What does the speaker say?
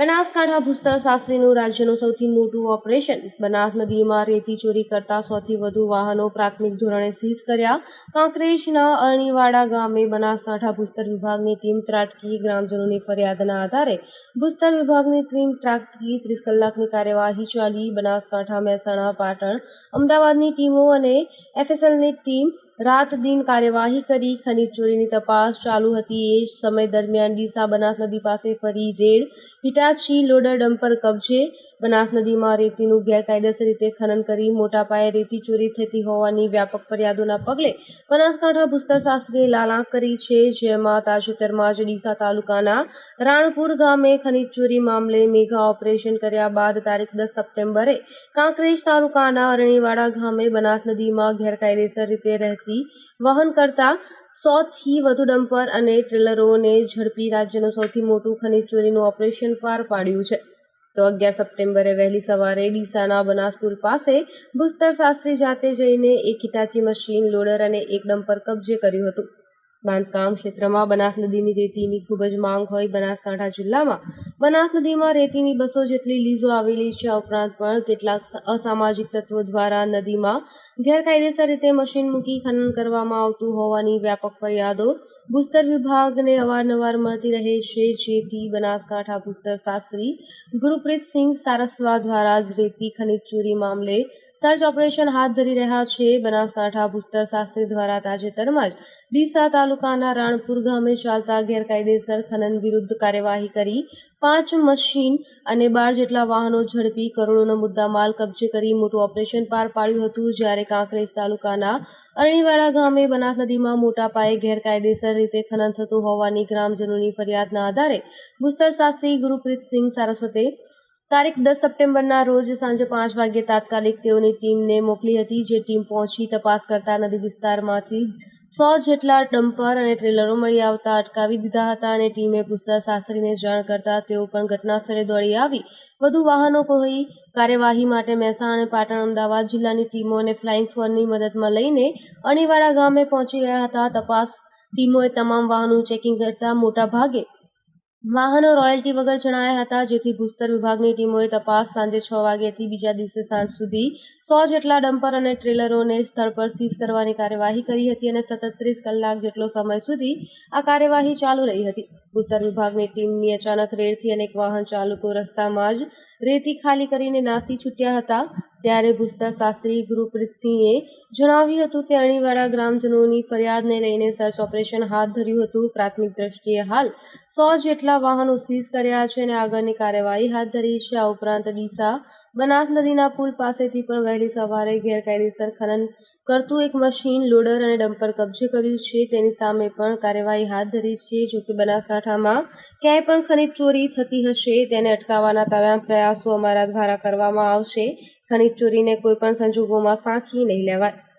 બનાસકાંઠા ભૂસ્તર શાસ્ત્રીનું રાજ્યનું સૌથી મોટું ઓપરેશન. બનાસ નદીમાં રેતી ચોરી કરતા સૌથી વધુ વાહનો પ્રાથમિક ધોરણે સીઝ કર્યા. કાંકરેજના અરણીવાડા ગામે બનાસકાંઠા ભૂસ્તર વિભાગની ટીમ ત્રાટકી, ગ્રામજનોની ફરિયાદના આધારે ભૂસ્તર વિભાગની ટીમ ત્રાટકી, ત્રીસ કલાકની કાર્યવાહી ચાલી. બનાસકાંઠા મહેસાણા, પાટણ, અમદાવાદની ટીમો અને એફએસએલની ટીમ રાત દિન કાર્યવાહી કરી, ખનીજ ચોરીની તપાસ ચાલુ હતી. એ જ સમય દરમિયાન ડીસા બનાસ નદી પાસે ફરી રેડ હિટાચી લોડર ડમ્પર કબજે બનાસ નદીમાં રેતીનું ગેરકાયદેસર રીતે ખનન કરી મોટા પાયે રેતી ચોરી થતી હોવાની વ્યાપક ફરિયાદોના પગલે બનાસકાંઠા ભૂસ્તર શાસ્ત્રીએ લાલાંક કરી છે, જેમાં તાજેતરમાં જ ડીસા તાલુકાના રાણપુર ગામે ખનીજ ચોરી મામલે મેગા ઓપરેશન કર્યા બાદ તારીખ દસ સપ્ટેમ્બરે કાંકરેજ તાલુકાના અરણીવાડા ગામે બનાસ નદીમાં ગેરકાયદેસર રીતે રહેતી વહન કરતા સોથી વધુ ડમ્પર અને ટ્રેલરોને ઝડપી રાજ્યનું સૌથી મોટું ખનીજ ચોરીનું ઓપરેશન પાર પાડ્યું છે. તો અગિયાર સપ્ટેમ્બરે વહેલી સવારે ડીસાના બનાસપુર પાસે ભૂસ્તર શાસ્ત્રી જાતે જઈને એક હિતાચી મશીન, લોડર અને એક ડમ્પર કબજે કર્યું હતું. બાંધકામ ક્ષેત્રમાં બનાસ નદીની રેતીની ખૂબ જ માંગ હોય બનાસકાંઠા જિલ્લામાં બનાસ નદીમાં રેતીની બસો જેટલી લીઝો આવેલી છે ઉપરાંત પણ કેટલાક અસામાજિક તત્વો દ્વારા નદીમાં ગેરકાયદેસર રીતે મશીન મૂકી ખનન કરવામાં આવતું હોવાની વ્યાપક ફરિયાદો ભૂસ્તર વિભાગને અવારનવાર મળતી રહે છે, જેથી બનાસકાંઠા ભૂસ્તર શાસ્ત્રી ગુરુપ્રીતસિંહ સારસ્વા દ્વારા જ રેતી ખનીજ ચોરી મામલે સર્ચ ઓપરેશન હાથ ધરી રહ્યા છે. બનાસકાંઠા ભૂસ્તર શાસ્ત્રી દ્વારા તાજેતરમાં જ ડીસા તાલુકાના રાણપુર ગામે ચાલતા ગેરકાયદેસર ખનન વિરુદ્ધ કાર્યવાહી કરી પાંચ મશીન અને બાર જેટલા વાહનો ઝડપી કરોડોનો મુદ્દામાલ કબજે કરી મોટું ઓપરેશન પાર પાડ્યું હતું. જ્યારે કાંકરેજ તાલુકાના અરણીવાડા ગામે બનાસ નદીમાં મોટા પાયે ગેરકાયદેસર રીતે ખનન થતું હોવાની ગ્રામજનોની ફરિયાદના આધારે ભૂસ્તર શાસ્ત્રી ગુરુપ્રીતસિંહ સારસ્વતે તારીખ દસ સપ્ટેમ્બરના રોજ સાંજે પાંચ વાગ્યે તાત્કાલિક તેઓની ટીમને મોકલી હતી. જે ટીમ પહોંચી તપાસ કરતા નદી વિસ્તારમાંથી સો જેટલા ડમ્પર અને ટ્રેલરો મળી આવતા, અટકાવી દીધા હતા અને ટીમે પૂછતા શાસ્ત્રીને જાણ કરતા તેઓ પણ ઘટના સ્થળે દોડી આવી. વધુ વાહનો કોઈ કાર્યવાહી માટે મહેસાણા અને પાટણ, અમદાવાદ જિલ્લાની ટીમો અને ફ્લાઇંગ સ્ક્વોડની મદદમાં લઈને અણીવાડા ગામે પહોંચી ગયા હતા. તપાસ ટીમોએ તમામ વાહનોનું ચેકિંગ કરતા મોટા ભાગે વાહનો રોયલ્ટી વગર જણાયા હતા, જેથી ભૂસ્તર વિભાગની ટીમોએ તપાસ સાંજે છ વાગ્યાથી બીજા દિવસે સાંજ સુધી સો જેટલા ડમ્પર અને ટ્રેલરોને સ્થળ પર સીઝ કરવાની કાર્યવાહી કરી હતી અને સતત કલાક જેટલો સમય સુધી આ કાર્યવાહી ચાલુ રહી હતી. ભૂસ્તર વિભાગની ટીમની અચાનક રેડથી અનેક વાહન ચાલકો રસ્તામાં જ રેતી ખાલી કરીને નાસી છૂટ્યા હતા. ત્યારે ભૂસ્તર શાસ્ત્રી ગુરુપ્રીતસિંહે જણાવ્યું હતું કે અણીવાડા ગ્રામજનોની ફરિયાદને લઈને સર્ચ ઓપરેશન હાથ ધર્યું હતું. પ્રાથમિક દ્રષ્ટિએ હાલ સો જેટલા વાહનો સીઝ કર્યા છે અને આગળની કાર્યવાહી હાથ ધરી છે. આ ઉપરાંત ડીસા બનાસ નદીના પુલ પાસેથી પણ વહેલી સવારે ગેરકાયદેસર ખનન કરતું એક મશીન, લોડર અને ડમ્પર કબજે કર્યું છે. તેની સામે પણ કાર્યવાહી હાથ ધરી છે. જો કે બનાસકાંઠામાં ક્યાંય પણ ખનીજ ચોરી થતી હશે, તેને અટકાવવાના તમામ પ્રયાસો અમારા દ્વારા કરવામાં આવશે. ખનીજ ચોરીને કોઈ પણ સંજોગોમાં સાંખી નહીં લેવાય.